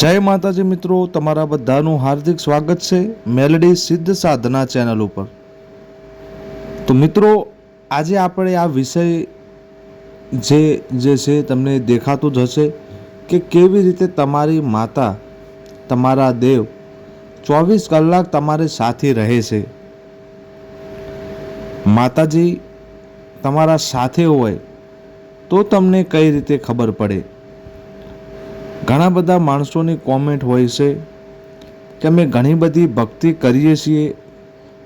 જય માતાજી મિત્રો, તમારા બધાનું હાર્દિક સ્વાગત છે મેલડી સિદ્ધ સાધના ચેનલ ઉપર. તો મિત્રો, આજે આપણે આ વિષય જે જે છે તમને દેખાતું જ હશે કે કેવી રીતે તમારી માતા, તમારા દેવ ચોવીસ કલાક તમારી સાથે રહે છે. માતાજી, તમારા સાથે હોય તો તમને કઈ રીતે ખબર પડે? ઘણા બધા માણસોની કોમેન્ટ હોય છે કે અમે ઘણી બધી ભક્તિ કરીએ છીએ,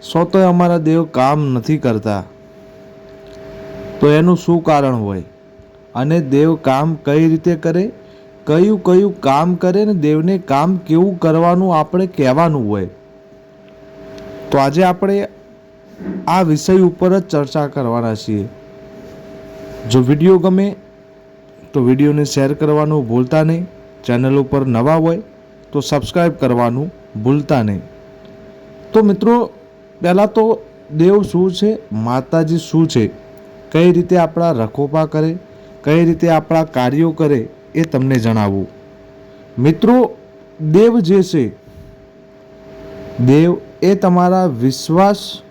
સો તો અમારા દેવ કામ નથી કરતા. તો એનું શું કારણ હોય? અને દેવ કામ કઈ રીતે કરે? કયું કયું કામ કરે ને દેવને કામ કેવું કરવાનું આપણે કહેવાનું હોય? તો આજે આપણે આ વિષય ઉપર જ ચર્ચા કરવાના છીએ. જો વીડિયો ગમે તો વિડીયોને શેર કરવાનું ભૂલતા નહીં. ચેનલ ઉપર નવા હોય તો સબસ્ક્રાઈબ કરવાનું ભૂલતા નહીં. તો મિત્રો, પહેલાં તો દેવ શું છે, માતાજી શું છે, કઈ રીતે આપણા રખોપા કરે, કઈ રીતે આપણા કાર્યો કરે એ તમને જણાવું. મિત્રો, દેવ જે છે, દેવ એ તમારા વિશ્વાસ,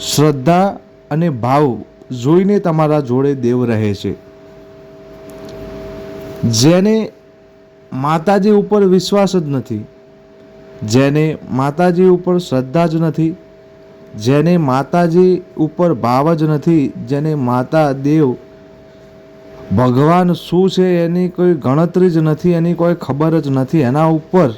શ્રદ્ધા અને ભાવ જોઈને તમારા જોડે દેવ રહે છે. જેને માતાજી ઉપર વિશ્વાસ જ નથી. જેને માતાજી ઉપર શ્રદ્ધા જ નથી, જેને માતાજી ઉપર ભાવ જ નથી, જેને માતા દેવ, ભગવાન શું છે એની કોઈ ગણતરી જ નથી, એની કોઈ ખબર જ નથી. એના ઉપર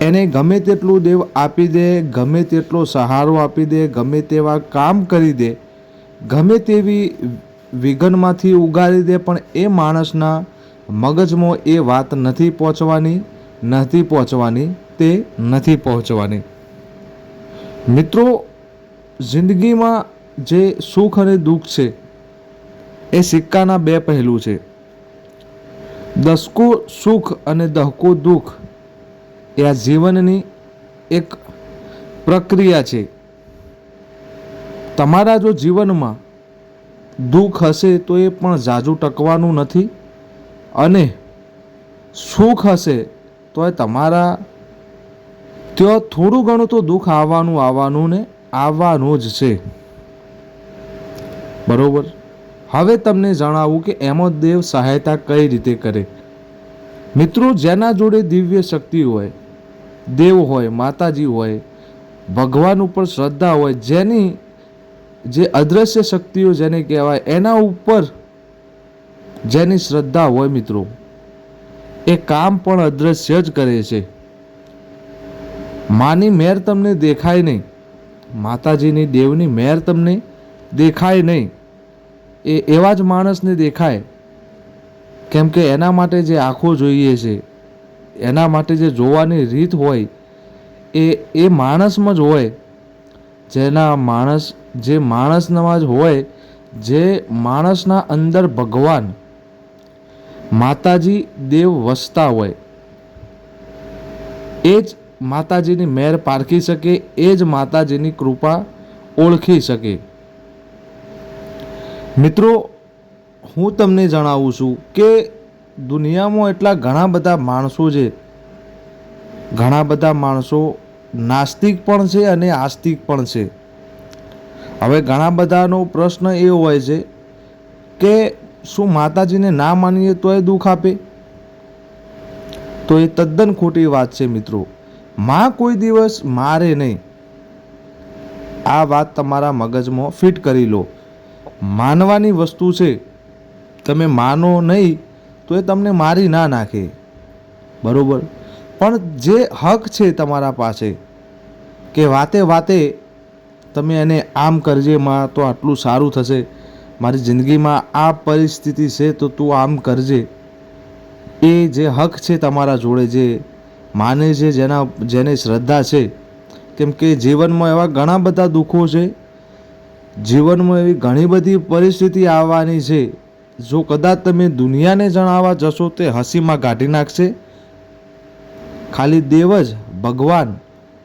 એને ગમે તેટલું દેવ આપી દે, ગમે તેટલો સહારો આપી દે, ગમે તેવા કામ કરી દે, ગમે તેવી વિઘનમાંથી ઉગાડી દે, પણ એ માણસના મગજમાં એ વાત નથી પહોંચવાની નથી પહોંચવાની, તે નથી પહોંચવાની. મિત્રો, જિંદગીમાં જે સુખ અને દુઃખ છે, એ સિક્કાના બે પહેલું છે. દસકો સુખ અને દહકો દુઃખ એ આ જીવનની એક પ્રક્રિયા છે. તમારા જો જીવનમાં દુઃખ હશે તો એ પણ ઝાઝું ટકવાનું નથી. અને સુખ હશે તો એ તમારા ત્યાં થોડું ઘણું તો દુઃખ આવવાનું આવવાનું ને આવવાનું જ છે. બરોબર? હવે તમને જણાવું કે એમાં દેવ સહાયતા કઈ રીતે કરે. મિત્રો, જેના જોડે દિવ્ય શક્તિ હોય, દેવ હોય, માતાજી હોય, ભગવાન ઉપર શ્રદ્ધા હોય, જેની જે અદ્રશ્ય શક્તિઓ જેને કહેવાય, એના ઉપર જેની શ્રદ્ધા હોય મિત્રો. એ કામ પણ અદ્રશ્ય જ કરે છે. માની મેર તમને દેખાય નહીં. માતાજીની દેવની મેર તમને દેખાય નહીં. એ એવા જ માણસને દેખાય. કેમ કે એના માટે જે આંખો જોઈએ છે, એના માટે જે જોવાની રીત હોય, એ એ માણસમાં જ હોય. જેના માણસ, જે માણસનામાં જ હોય, જે માણસના અંદર ભગવાન માતાજી દેવ વસતા હોય, એ જ માતાજીની મેર પારખી શકે, એ જ માતાજીની કૃપા ઓળખી શકે. મિત્રો, હું તમને જણાવું છું કે દુનિયામાં એટલા ઘણા બધા માણસો છે. ઘણા બધા માણસો નાસ્તિક પણ છે અને આસ્તિક પણ છે. હવે ઘણા બધાનો પ્રશ્ન એ હોય છે કે શું માતાજીને ના માનીએ તોય દુઃખ આપે? તો એ તદ્દન ખોટી વાત છે મિત્રો. માં કોઈ દિવસ મારે નહીં. આ વાત તમારા મગજમાં ફિટ કરી લો. માનવાની વસ્તુ છે, તમે માનો નહીં, તો એ તમને મારી ના નાખે. બરાબર? પણ જે હક છે તમારા પાસે, કે વાતે વાતે તમે એને આમ કરજે માં, તો આટલું સારું થશે. મારી જિંદગીમાં આ પરિસ્થિતિ છે તો તું આમ કરજે. એ જે હક છે તમારા જોડે, જે માને છે, જેના, જેને શ્રદ્ધા છે, કેમ કે જીવનમાં એવા ઘણા બધા દુઃખો છે. જીવનમાં એવી ઘણી બધી પરિસ્થિતિ આવવાની છે. જો કદાચ તમે દુનિયાને જણાવવા જશો તે હસીમાં કાઢી નાખશે. ખાલી દેવ જ, ભગવાન,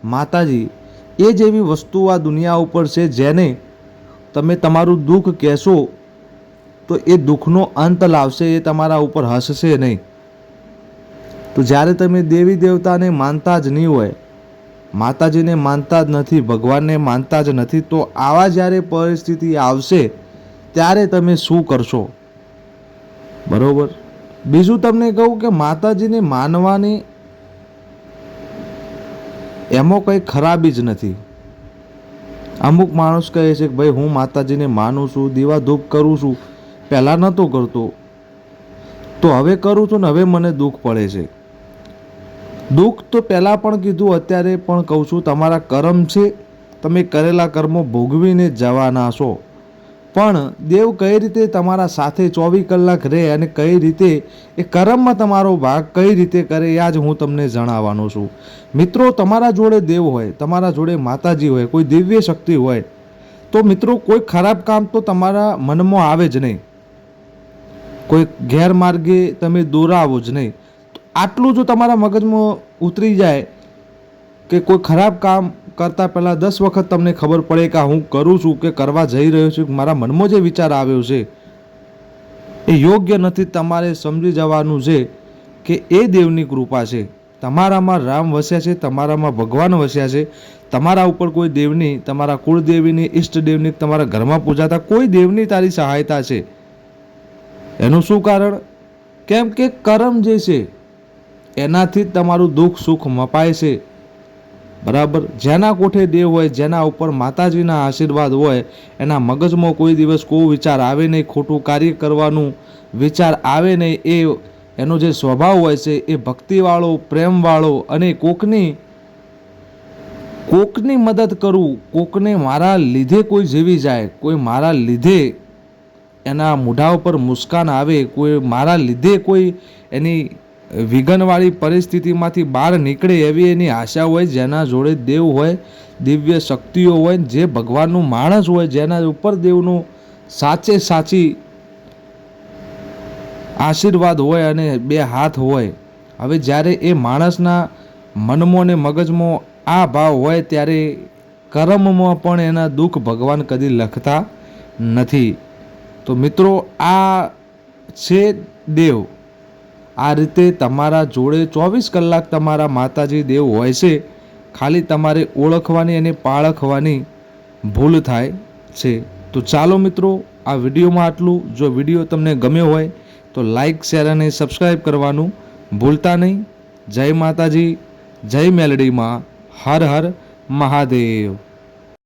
માતાજી, એ જ એવી વસ્તુ આ દુનિયા ઉપર છે જેને તમે તમારું દુઃખ કહેશો, તો એ દુઃખનો અંત લાવશે, એ તમારા ઉપર હસશે નહીં. તો જ્યારે તમે દેવી દેવતાને માનતા જ નહીં હોય, માતાજીને માનતા જ નથી, ભગવાનને માનતા જ નથી, તો આવા જ્યારે પરિસ્થિતિ આવશે, ત્યારે તમે શું કરશો? બરાબર? બીજું તમને કહું કે માતાજીને માનવાની એમાં કંઈ ખરાબી જ નથી. અમુક માણસ કહે છે કે ભાઈ હું માતાજીને માનું છું દીવા ધૂપ કરું છું. પહેલાં નહોતો કરતો. તો હવે કરું છું ને હવે મને દુઃખ પડે છે. દુઃખ તો પહેલાં પણ કીધું, અત્યારે પણ કહું છું, તમારા કર્મ છે. તમે કરેલા કર્મો ભોગવીને જવાના છો. પણ દેવ કઈ રીતે તમારા સાથે ચોવીસ કલાક રહે અને કઈ રીતે એ કર્મમાં તમારો ભાગ કઈ રીતે કરે, એ આજ હું તમને જણાવવાનો છું. મિત્રો, તમારા જોડે દેવ હોય, તમારા જોડે માતાજી હોય, કોઈ દિવ્ય શક્તિ હોય, તો મિત્રો, કોઈ ખરાબ કામ તો તમારા મનમાં આવે જ નહીં. કોઈ ગેરમાર્ગે તમે દોરાવો જ નહીં. આટલું જો તમારા મગજમાં ઉતરી જાય કે કોઈ ખરાબ કામ કરતાં પહેલાં દસ વખત તમને ખબર પડે કે હું કરું છું કે કરવા જઈ રહ્યો છું મારા મનમાં જે વિચાર આવ્યો છે, એ યોગ્ય નથી. તમારે સમજી જવાનું છે કે એ દેવની કૃપા છે. તમારામાં રામ વસ્યા છે, તમારામાં ભગવાન વસ્યા છે. તમારા ઉપર કોઈ દેવની, તમારા કુળદેવીની ઈષ્ટદેવની તમારા ઘરમાં પૂજાતા કોઈ દેવની તારી સહાયતા છે. એનું શું કારણ? કેમ કે કરમ જે છે, એનાથી તમારું દુઃખ સુખ મપાય છે. બરાબર? જેના કોઠે દેવ હોય, જેના ઉપર માતાજીના આશીર્વાદ હોય, એના મગજમાં કોઈ દિવસ કોઈ વિચાર આવે નહીં, ખોટું કાર્ય કરવાનું વિચાર આવે નહીં, એ એનો જે સ્વભાવ હોય છે, એ ભક્તિવાળો, પ્રેમવાળો અને કોકની કોકની મદદ કરું, કોકને મારા લીધે કોઈ જીવી જાય, કોઈ મારા લીધે એના મોઢા ઉપર મુસ્કાન આવે, કોઈ મારા લીધે કોઈ એની વિઘનવાળી પરિસ્થિતિમાંથી બહાર નીકળે એવી એની આશા હોય જેના જોડે દેવ હોય, દિવ્ય શક્તિઓ હોય, જે ભગવાનનું માણસ હોય જેના ઉપર દેવનું સાચે સાચી આશીર્વાદ હોય અને બે હાથ હોય. હવે જ્યારે એ માણસના મનમાં ને મગજમાં આ ભાવ હોય ત્યારે કર્મમાં પણ એના દુઃખ ભગવાન કદી લખતા નથી. તો મિત્રો, આ છે દેવ. આ રીતે તમારા જોડે ચોવીસ કલાક તમારા માતાજી દેવ હોય છે, ખાલી તમારે ઓળખવાની અને પાળખવાની ભૂલ થાય છે. તો ચાલો મિત્રો, આ વિડીયોમાં આટલું. જો વીડિયો તમને ગમ્યો હોય, તો લાઈક, શેર અને સબસ્ક્રાઈબ કરવાનું ભૂલતા નહીં. જય માતાજી, જય મેલડીમાં. હર હર મહાદેવ.